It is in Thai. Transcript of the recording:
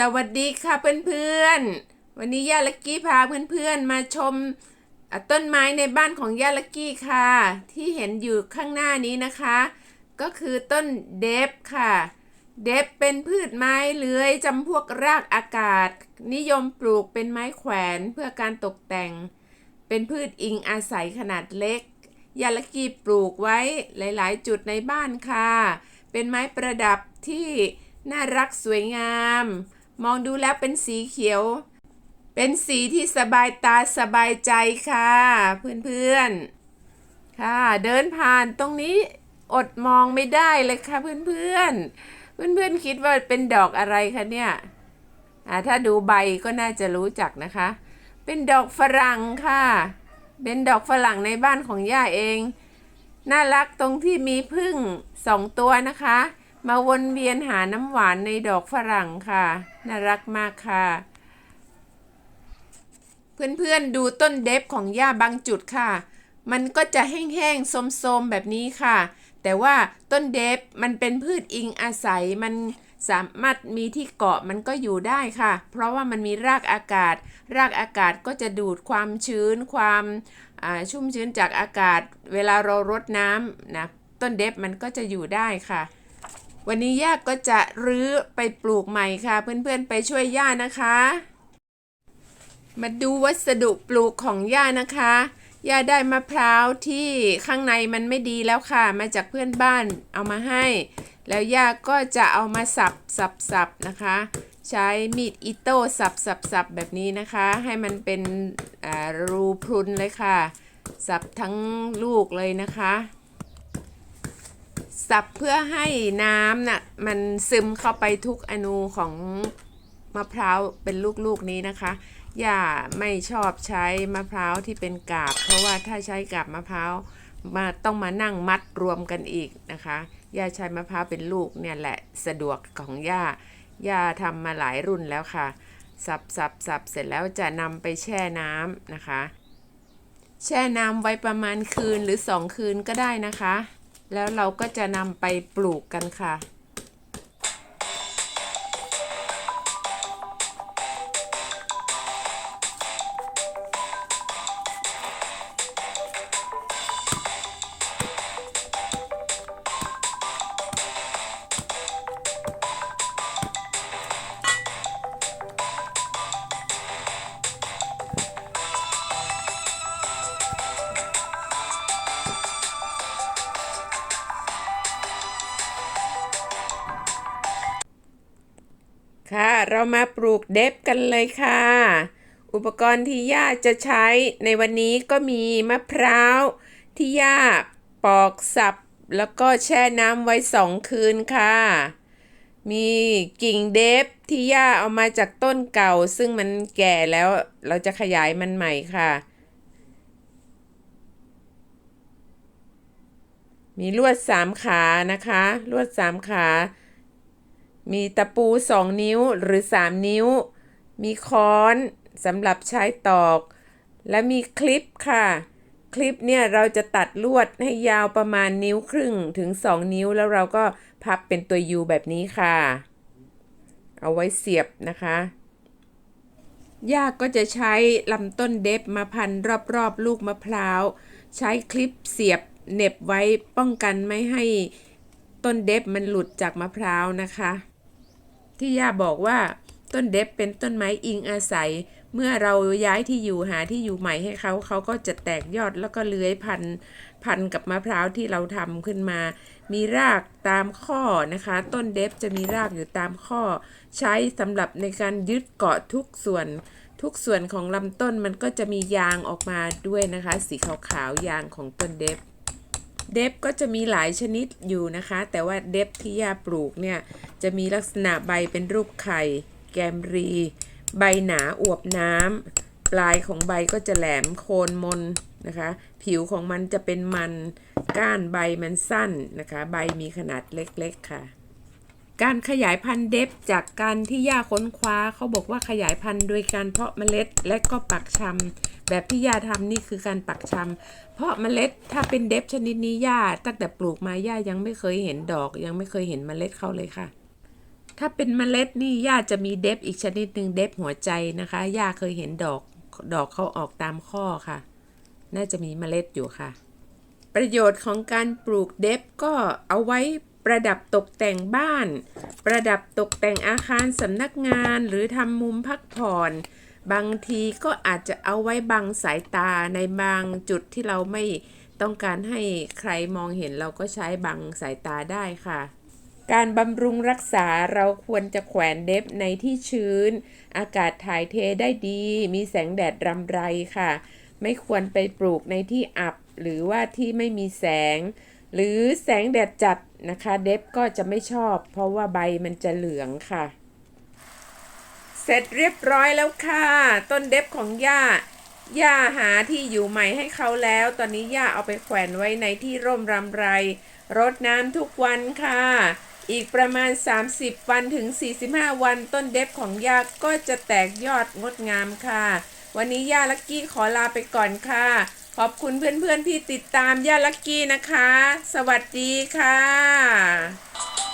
สวัสดีค่ะเพื่อนๆ วันนี้ย่าลักกี้พาเพื่อนๆมาชมต้นไม้ในบ้านของย่าลักกี้ค่ะ ที่เห็นอยู่ข้างหน้านี้นะคะ ก็คือต้นเดฟค่ะ เดฟเป็นพืชไม้เลื้อยจำพวกรากอากาศ นิยมปลูกเป็นไม้แขวนเพื่อการตกแต่ง เป็นพืชอิงอาศัยขนาดเล็กยาลากีปลูกไว้หลายๆ จุดในบ้านค่ะ เป็นไม้ประดับที่น่ารักสวยงาม มองดูแล้วเป็นสีเขียว เป็นสีที่สบายตาสบายใจค่ะ เพื่อนๆ ค่ะ เดินผ่านตรงนี้อดมองไม่ได้เลยค่ะเพื่อนๆ เพื่อนๆคิดว่าเป็นดอกอะไรคะเนี่ยถ้าดูใบก็น่าจะรู้จักนะคะ เป็นดอกฝรั่งค่ะ เป็นดอกฝรั่งในบ้านของย่าเอง น่ารักตรงที่มีพึ่งสองตัวนะคะ มาวนเวียนหาน้ำหวานในดอกฝรั่งค่ะ น่ารักมากค่ะ เพื่อนๆดูต้นเดฟของย่าบางจุดค่ะ มันก็จะแห้งๆโทรมๆแบบนี้ค่ะ แต่ว่าต้นเดฟมันเป็นพืชอิงอาศัยมันสามารถมีที่เกาะมันก็อยู่ได้ค่ะ เพราะว่ามันมีรากอากาศ รากอากาศก็จะดูดความชื้น ความชุ่มชื้นจากอากาศ เวลาเรารดน้ำนะต้นเดฟมันก็จะอยู่ได้ค่ะ วันนี้ย่าก็จะรื้อไปปลูกใหม่ค่ะ เพื่อนๆไปช่วยย่านะคะ มาดูวัสดุปลูกของย่านะคะ ย่าได้มะพร้าวที่ข้างในมันไม่ดีแล้วค่ะ มาจากเพื่อนบ้านเอามาให้ แล้วย่าก็จะเอามาสับสับสับนะคะ ใช้มีดอิโต้สับสับสับแบบนี้นะคะ ให้มันเป็นรูพรุนเลยค่ะ สับทั้งลูกเลยนะคะ สับเพื่อให้น้ำน่ะมันซึมเข้าไปทุกอนูของมะพร้าวเป็นลูกๆนี้นะคะย่าไม่ชอบใช้มะพร้าวที่เป็นกาบ เพราะว่าถ้าใช้กาบมะพร้าวมาต้องมานั่งมัดรวมกันอีกนะคะย่าใช้มะพร้าวเป็นลูกเนี่ยแหละสะดวกของย่า ย่าทำมาหลายรุ่นแล้วค่ะ สับสับสับเสร็จแล้วจะนำไปแช่น้ำนะคะ แช่น้ำไว้ประมาณคืนหรือสองคืนก็ได้นะคะ แล้วเราก็จะนำไปปลูกกันค่ะ ค่ะ เรามาปลูกเดฟกันเลยค่ะ อุปกรณ์ที่ย่าจะใช้ในวันนี้ก็มีมะพร้าวที่ย่าปอกสับ แล้วก็แช่น้ำไว้สองคืนค่ะ มีกิ่งเดฟที่ย่าเอามาจากต้นเก่า ซึ่งมันแก่แล้วเราจะขยายมันใหม่ค่ะ มีลวดสามขานะคะ ลวดสามขา มีตะปู 2 นิ้วหรือ 3 นิ้ว มีค้อนสำหรับใช้ตอก และมีคลิปค่ะ คลิปเนี่ยเราจะตัดลวดให้ยาวประมาณนิ้วครึ่งถึง 2 นิ้วแล้วเราก็พับเป็นตัวยูแบบนี้ค่ะ เอาไว้เสียบนะคะย่าก็จะใช้ลำต้นเดฟมาพันรอบๆ ลูกมะพร้าว ใช้คลิปเสียบเหน็บไว้ป้องกันไม่ให้ต้นเดฟมันหลุดจากมะพร้าวนะคะ ที่ย่าบอกว่าต้นเดฟเป็นต้นไม้อิงอาศัย เมื่อเราย้ายที่อยู่หาที่อยู่ใหม่ให้เขาเขาก็จะแตกยอดแล้วก็เลื้อยพันพันกับมะพร้าวที่เราทำขึ้นมา มีรากตามข้อนะคะ ต้นเดฟจะมีรากอยู่ตามข้อ ใช้สำหรับในการยึดเกาะทุกส่วน ทุกส่วนของลำต้นมันก็จะมียางออกมาด้วยนะคะ สีขาวๆยางของต้นเดฟ เดฟก็จะมีหลายชนิดอยู่นะคะ แต่ว่าเดฟที่ย่าปลูกเนี่ยจะมีลักษณะใบเป็นรูปไข่ แกมรี ใบหนาอวบน้ำปลายของใบก็จะแหลมโคนมนนะคะ ผิวของมันจะเป็นมัน ก้านใบมันสั้นนะคะ ใบมีขนาดเล็กๆค่ะ การขยายพันธุ์เดฟจากการที่ย่าค้นคว้าเขาบอกว่าขยายพันธุ์โดยการเพาะเมล็ดและก็ปักชำแบบที่ย่าทำนี่คือการปักชำเพาะเมล็ดถ้าเป็นเดฟชนิดนี้ย่าตั้งแต่ปลูกมาย่ายังไม่เคยเห็นดอก ยังไม่เคยเห็นเมล็ดเขาเลยค่ะ ถ้าเป็นเมล็ดนี่ย่าจะมีเดฟอีกชนิดหนึ่งเดฟหัวใจนะคะย่าเคยเห็นดอกดอกเขาออกตามข้อค่ะ น่าจะมีเมล็ดอยู่ค่ะ ประโยชน์ของการปลูกเดฟก็เอาไว้ ประดับตกแต่งบ้าน ประดับตกแต่งอาคารสำนักงานหรือทำมุมพักผ่อน บางทีก็อาจจะเอาไว้บังสายตาในบางจุดที่เราไม่ต้องการให้ใครมองเห็นเราก็ใช้บังสายตาได้ค่ะ การบำรุงรักษาเราควรจะแขวนเดฟในที่ชื้น อากาศถ่ายเทได้ดี มีแสงแดดรำไรค่ะ ไม่ควรไปปลูกในที่อับหรือว่าที่ไม่มีแสง หรือแสงแดดจัดนะคะเดฟก็จะไม่ชอบ เพราะว่าใบมันจะเหลืองค่ะ เสร็จเรียบร้อยแล้วค่ะ ต้นเดฟของย่าย่าหาที่อยู่ใหม่ให้เขาแล้ว ตอนนี้ย่าเอาไปแขวนไว้ในที่ร่มรำไร รดน้ำทุกวันค่ะ อีกประมาณ 30 วันถึง 45 วัน ต้นเดฟของย่าก็จะแตกยอดงดงามค่ะ วันนี้ย่าลักกี้ขอลาไปก่อนค่ะ ขอบคุณเพื่อนๆที่ติดตามย่าลักกี้นะคะ สวัสดีค่ะ